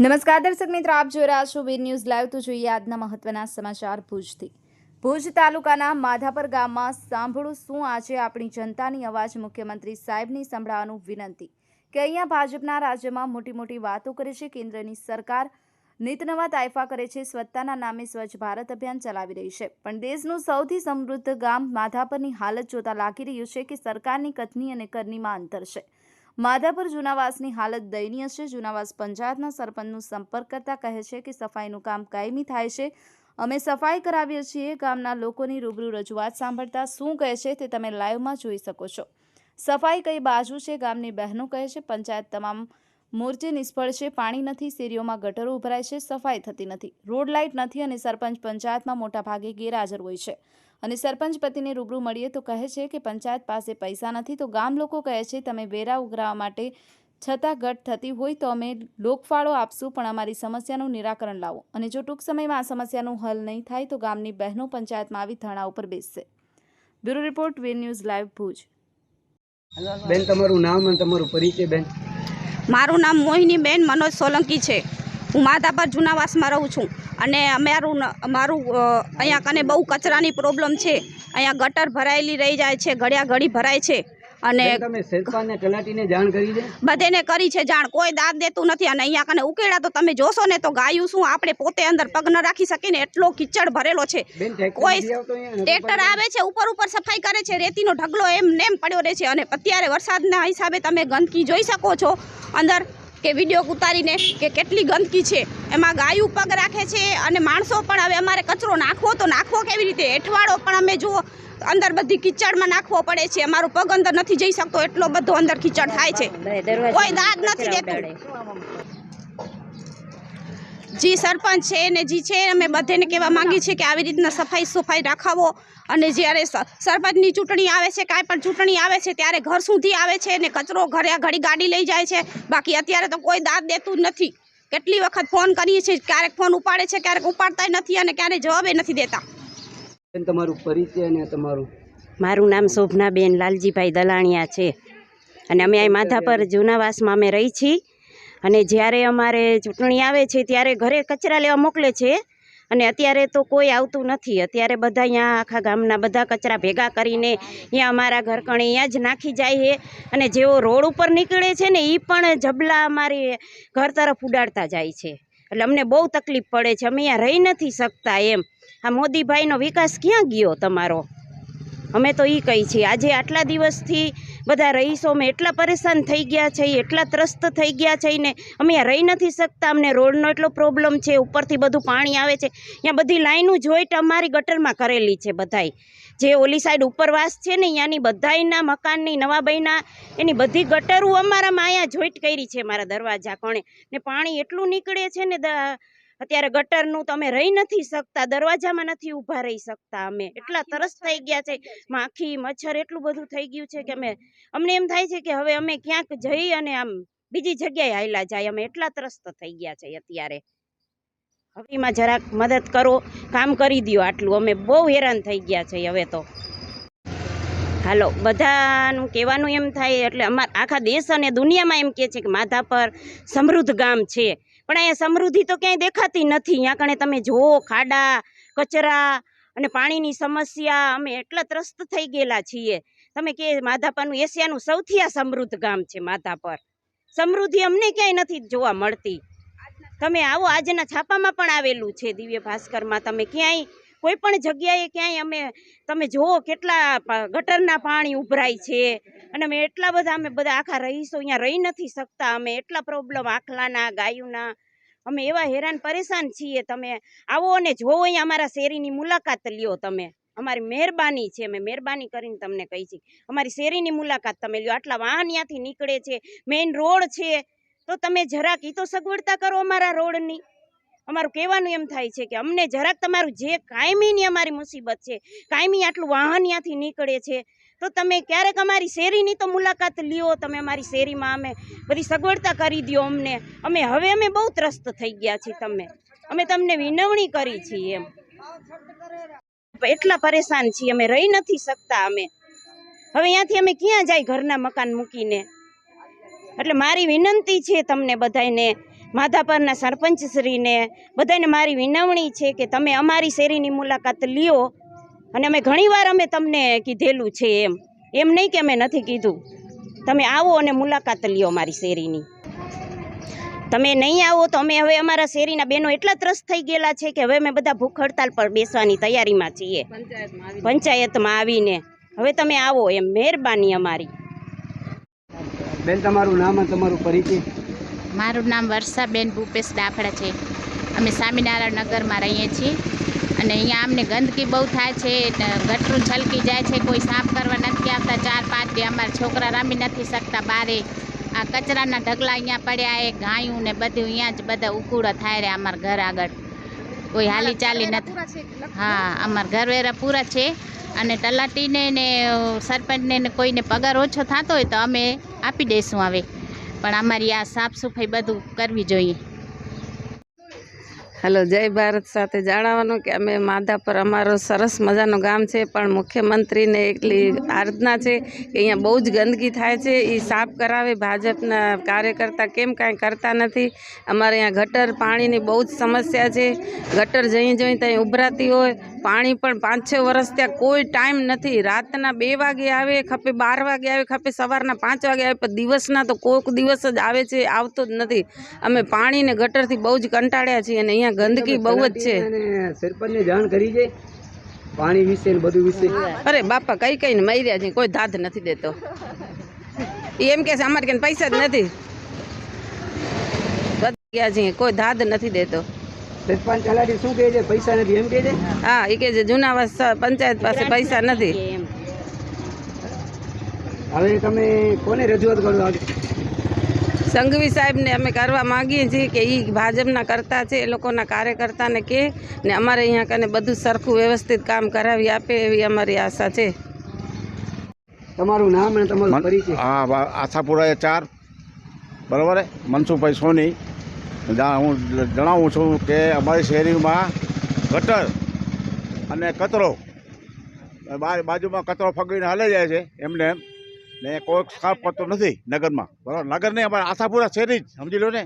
નમસ્કાર દર્શક મિત્રો, આપ જોઈ રહ્યા છો વીર ન્યૂઝ લાઈવ. તો જોઈએ આજના મહત્વના સમાચાર ભુજથી. ભુજ તાલુકાના માધાપર ગામમાં સાંભળું શું આજે આપણી જનતાની અવાજ? મુખ્યમંત્રી સાહેબની સંભળાવવાનું વિનંતી કે અહીંયા ભાજપના રાજ્યમાં મોટી મોટી વાતો કરે છે. કેન્દ્રની સરકાર નીતનવા તાયફા કરે છે. સ્વચ્છતાના નામે સ્વચ્છ ભારત અભિયાન ચલાવી રહી છે. પણ દેશનું સૌથી સમૃદ્ધ ગામ માધાપરની હાલત જોતા લાગી રહ્યું છે કે સરકારની કથની અને કરની અંતર છે. માધાપર જૂનાવાસની હાલત દયનીય છે. જૂનાવાસ પંચાયતના સરપંચનું સંપર્ક કરતા કહે છે કે સફાઈનું કામ કાયમી થાય છે. અમે સફાઈ કરાવીએ છીએ. ગામના લોકોની રૂબરૂ રજૂઆત સાંભળતા શું કહે છે તે તમે લાઈવમાં જોઈ શકો છો. સફાઈ કઈ બાજુ છે ગામની બહેનો કહે છે. પંચાયત તમામ મોરચે નિષ્ફળ છે. પાણી નથી. શેરીઓમાં ગટરો ઉભરાય છે. સફાઈ થતી નથી. રોડ લાઇટ નથી અને સરપંચ પંચાયતમાં મોટાભાગે ગેરહાજર હોય છે. અને સરપંચ પતિને રૂબરૂ મળીએ તો કહે છે કે પંચાયત પાસે પૈસા નથી તો ગામ લોકો કહે છે તમે વેરા ઉઘરાવા માટે છતાં ઘટ થતી હોય તો અમે લોકફાળો આપશું પણ અમારી સમસ્યાનું નિરાકરણ લાવો. અને જો ટૂંક સમયમાં આ સમસ્યાનું હલ નહીં થાય તો ગામની બહેનો પંચાયતમાં આવી ધરણા ઉપર બેસશે. Bureau report Veer news live Bhuj. બેન તમારું નામ અને તમારું પરિચય બેન? મારું નામ મોહિની બેન મનોજ સોલંકી છે. હું માધાપર જૂનાવાસમાં રહું છું. અને અમારું અમારું અહીંયા કને બહુ કચરાની પ્રોબ્લેમ છે. અહીંયા ગટર ભરાયેલી રહી જાય છે ઘડિયા ઘડી ભરાય છે. અને બધેને કરી છે જાણ કોઈ દાદ દેતું નથી. અને અહીંયા કને ઉકેડા તો તમે જોશો ને તો ગાયું શું આપણે પોતે અંદર પગ ન રાખી શકીએ ને એટલો કિચડ ભરેલો છે. કોઈ ટ્રેક્ટર આવે છે ઉપર ઉપર સફાઈ કરે છે રેતીનો ઢગલો એમ નેમ પડ્યો રહે છે. અને અત્યારે વરસાદના હિસાબે તમે ગંદકી જોઈ શકો છો. અંદર કે વીડિયો ઉતારીને કે કેટલી ગંદકી છે. એમાં ગાયું પગ રાખે છે અને માણસો પણ હવે અમારે કચરો નાખવો તો નાખવો કેવી રીતે? એઠવાડો પણ અમે જુઓ અંદર બધી કિચડમાં નાખવો પડે છે. અમારો પગ અંદર નથી જઈ શકતો. એટલો બધો અંદર કિચડ થાય છે. કોઈ દાદ નથી દેતું. જી સરપંચ છે ને જી છે અમે બધાને કહેવા માંગીએ છીએ કે આવી રીતના સફાઈ સફાઈ રાખાવો અને જ્યારે સરપંચની ચૂંટણી આવે છે કાંઈ પણ ચૂંટણી આવે છે ત્યારે ઘર સુધી આવે છે ને કચરો ઘરે ઘડી ગાડી લઈ જાય છે. બાકી અત્યારે તો કોઈ દાદ દેતું જ નથી. કેટલી વખત ફોન કરીએ છીએ ક્યારેક ફોન ઉપાડે છે ક્યારેક ઉપાડતા નથી અને ક્યારેય જવાબે નથી દેતા. તમારું પરિચય અને તમારું મારું નામ શોભનાબેન લાલજીભાઈ દલાણિયા છે. અને અમે અહીં માધાપર જૂનાવાસમાં અમે રહી છીએ અને જ્યારે અમારે ચૂંટણી આવે છે ત્યારે ઘરે કચરા લેવા મોકલે છે. અને અત્યારે તો કોઈ આવતું નથી. અત્યારે બધા અહીંયા આખા ગામના બધા કચરા ભેગા કરીને અહીંયા અમારા ઘર કણે અહીંયા જ નાખી જાય છે. અને જેઓ રોડ ઉપર નીકળે છે ને એ પણ જબલા અમારે ઘર તરફ ઉડાડતા જાય છે. એટલે અમને બહુ તકલીફ પડે છે. અમે અહીંયા રહી નથી શકતા એમ. આ મોદીભાઈનો વિકાસ ક્યાં ગયો તમારો? અમે તો એ કહી છીએ. આજે આટલા દિવસથી બધા રહીશો અમે એટલા પરેશાન થઈ ગયા છે, એટલા ત્રસ્ત થઈ ગયા છે ને અમે રહી નથી શકતા. અમને રોડનો એટલો પ્રોબ્લેમ છે, ઉપરથી બધું પાણી આવે છે. ત્યાં બધી લાઈનો જોઈટ અમારી ગટરમાં કરેલી છે બધાય. જે ઓલી સાઈડ ઉપરવાસ છે ને, ત્યાંની બધાયના મકાનની નવાબાઈના એની બધી ગટરો અમારામાં અહીંયા જોઈટ કરી છે મારા દરવાજા કોણે. ને પાણી એટલું નીકળે છે ને અત્યારે ગટરનું તો અમે રહી નથી શકતા દરવાજામાં નથી ઊભા રહી શકતા અમે. એટલા તરસ થઈ ગયા છે માખી મચ્છર એટલું બધું થઈ ગયું છે કે અમે અમને એમ થાય છે કે હવે અમે ક્યાંક જઈ અને આમ બીજી જગ્યાએ હાયલા જાય. અમે એટલા ત્રસ્ત થઈ ગયા છે અત્યારે. હવેમાં જરાક મદદ કરો કામ કરી દ્યો આટલું. અમે બહુ હેરાન થઈ ગયા છે હવે તો. હાલો બધાનું કહેવાનું એમ થાય એટલે અમારા આખા દેશ અને દુનિયામાં એમ કહે છે કે માધાપર સમૃદ્ધ ગામ છે. પણ અહીંયા સમૃદ્ધિ તો ક્યાંય દેખાતી નથી. અહીંયા કણે તમે જુઓ, ખાડા, કચરા અને પાણીની સમસ્યા, અમે એટલા ત્રસ્ત થઈ ગયેલા છીએ. તમે કે માધાપરનું એશિયાનું સૌથી આ સમૃદ્ધ ગામ છે માધાપર. સમૃદ્ધિ અમને ક્યાંય નથી જોવા મળતી. તમે આવો, આજના છાપામાં પણ આવેલું છે દિવ્ય ભાસ્કરમાં. તમે ક્યાંય કોઈ પણ જગ્યાએ ક્યાંય અમે, તમે જુઓ કેટલા ગટરના પાણી ઉભરાય છે. અને અમે એટલા બધા, અમે બધા આખા રહીશો, અહીંયા રહી નથી શકતા. અમે એટલા પ્રોબ્લેમ આખલાના, ગાયુના. અમે એવા હેરાન પરેશાન છીએ. તમે આવો અને જોવો અહીંયા અમારા શેરીની મુલાકાત લ્યો તમે. અમારી મહેરબાની છે. અમે મહેરબાની કરીને તમને કહી છીએ અમારી શેરીની મુલાકાત તમે લ્યો. આટલા વાહન ત્યાંથી નીકળે છે. મેઇન રોડ છે. તો તમે જરાક એ તો સગવડતા કરો અમારા રોડની. અમારું કહેવાનું એમ થાય છે કે અમને જરાક તમારું જે કાયમીની અમારી મુસીબત છે, કાયમી આટલું વાહન ત્યાંથી નીકળે છે, તો તમે ક્યારેક અમારી શેરીની તો મુલાકાત લ્યો, તમે અમારી શેરીમાં અમે બધી સગવડતા કરી દ્યો અમને. અમે હવે અમે બહુ ત્રસ્ત થઈ ગયા છીએ તમે. અમે તમને વિનવણી કરી છીએ એમ. એટલા પરેશાન છીએ, અમે રહી નથી શકતા અમે. હવે અહીંયાથી અમે ક્યાં જાય ઘરના મકાન મૂકીને? એટલે મારી વિનંતી છે તમને બધાયને માધાપરના સરપંચશ્રીને બધાને મારી વિનવણી છે કે તમે અમારી શેરીની મુલાકાત લ્યો અને અમે ઘણીવાર અમે તમને કીધેલું છે એમ. એમ નહીં કે અમે નથી કીધું. તમે આવો અને મુલાકાત લ્યો અમારી શેરીની. તમે નહીં આવો તો અમે હવે અમારા શેરીના બહેનો એટલા ત્રસ્ત થઈ ગયેલા છે કે હવે અમે બધા ભૂખ હડતાલ પર બેસવાની તૈયારીમાં છીએ. પંચાયતમાં આવીને. હવે તમે આવો એમ. મહેરબાની અમારી. બેન, તમારું નામ તમારું પરિચય. મારું નામ વર્ષાબેન ભૂપેશ દાફડા છે. અમે સ્વામિનારાયણ નગરમાં રહીએ છીએ. અને અહીંયા અમને ગંદકી બહુ થાય છે ગટરું છલકી જાય છે કોઈ સાફ કરવા નથી આવતા. ચાર પાંચ દી અમારા છોકરા રમી નથી શકતા બારે. આ કચરાના ઢગલા અહીંયા પડ્યા એ ગાયું ને બધું અહીંયા જ બધા ઉકુળો થાય રે અમારા ઘર આગળ. કોઈ હાલી ચાલી નથી. હા અમારા ઘરવેરા પૂરા છે. અને તલાટીને ને સરપંચને ને કોઈને પગાર ઓછો થતો હોય તો અમે આપી દઈશું હવે. પણ અમારી આ સાફ સફાઈ બધું કરવી જોઈએ. હલો, જય ભારત સાથે જાણાવવાનું કે અમે માધાપર અમારો સરસ મજાનું ગામ છે, પણ મુખ્યમંત્રીને એટલી આરાધના છે કે અહીંયા બહુ જ ગંદકી થાય છે. એ સાફ કરાવે, ભાજપના કાર્યકર્તા કેમ કાંઈ કરતા નથી? અમારે અહીંયા ગટર પાણીની બહુ જ સમસ્યા છે. ગટર જઈ જઈ ત્યાં ઉભરાતી હોય પાણી પણ પાંચ છ વર્ષ ત્યાં કોઈ ટાઈમ નથી. રાતના બે વાગે આવે ખપે બાર વાગે આવે ખપે સવારના પાંચ વાગે આવે પણ દિવસના તો કોઈક દિવસ જ આવે છે આવતો જ નથી. અમે પાણીને ગટરથી બહુ જ કંટાળ્યા છીએ અને અહીંયા ગંદકી બહુ જ છે. સરપંચને જાણ કરી છે? પાણી વિશે બધું વિશે? અરે બાપા કઈ કઈ ને મર્યા છે કોઈ દાદ નથી દેતો. એમ કે છે અમારે કે પૈસા જ નથી. ગયા છીએ કોઈ દાદ નથી દેતો. સરપંચ તલાટી શું કહે છે? પૈસા નથી એમ કહે છે? હા એ કહે છે જૂના પંચાયત પાસે પૈસા નથી. હવે તમે કોને રજૂઆત કરો સંઘવી સાહેબને અમે કરવા માંગીએ છીએ કે એ ભાજપના કરતા છે એ લોકોના કાર્યકર્તાને કે ને અમારે અહીંયા કને બધું સરખું વ્યવસ્થિત કામ કરાવી આપે એવી અમારી આશા છે. તમારું નામ અને તમારું પરિચય. હા આશાપુરા ચાર. બરાબર? મનસુખભાઈ સોની. હું જણાવું છું કે અમારી શેરીમાં ગટર અને કચરો બાજુમાં કચરો ફગડીને હાલે જાય છે એમને. એમ ને કોઈ સાફ કરતો નથી નગરમાં. બરાબર? નગર નહીં, અમારે આશાપુરા શેરી જ, સમજી લો ને.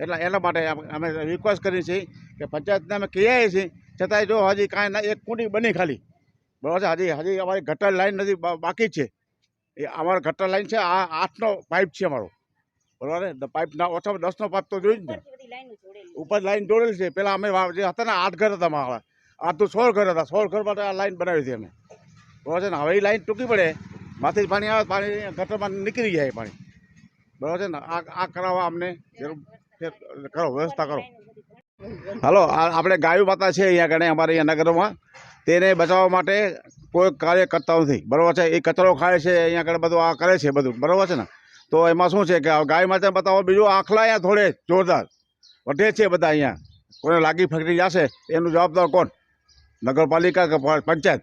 એટલા એના માટે અમે રિક્વેસ્ટ કરીએ છીએ કે પંચાયતને અમે કહીએ છીએ, છતાંય જો હજી કાંઈ ના એક કુંડી બની ખાલી. બરાબર છે? હજી હજી અમારી ગટર લાઈન નથી બાકી છે. એ અમારો ગટર લાઈન છે, આ આઠનો પાઇપ છે અમારો. બરાબર ને? પાઇપ ના ઓછામાં દસનો પાઇપ તો જોઈ જ ને. ઉપર લાઈન જોડેલી છે. પેલા અમે જે હતા ને આઠ ઘર હતા મારા. આઠ તો સોળ ઘર હતા. સોળ ઘર માટે આ લાઈન બનાવી હતી અમે. બરાબર છે ને? હવે એ લાઈન ટૂંકી પડે. માથેથી પાણી આવે પાણી ગટરમાં નીકળી જાય પાણી. બરાબર છે ને? આ આ કરાવવા અમને. કરો વ્યવસ્થા કરો. હાલો આ આપણે ગાયો માતા છે અહીંયા ગણે અમારે અહીંયા નગરમાં. તેને બચાવવા માટે કોઈ કાર્ય કરતા નથી. બરાબર છે? એ કચરો ખાય છે અહીંયા આગળ બધું આ કરે છે બધું. બરાબર છે ને? તો એમાં શું છે કે ગાય માતા બતાવો, બીજું આખલા અહીંયા થોડે જોરદાર. વઢે છે બધા અહીંયા. કોઈને લાગી ફેક્ટરી જશે? એનું જવાબદાર કોણ? નગરપાલિકા કે પંચાયત?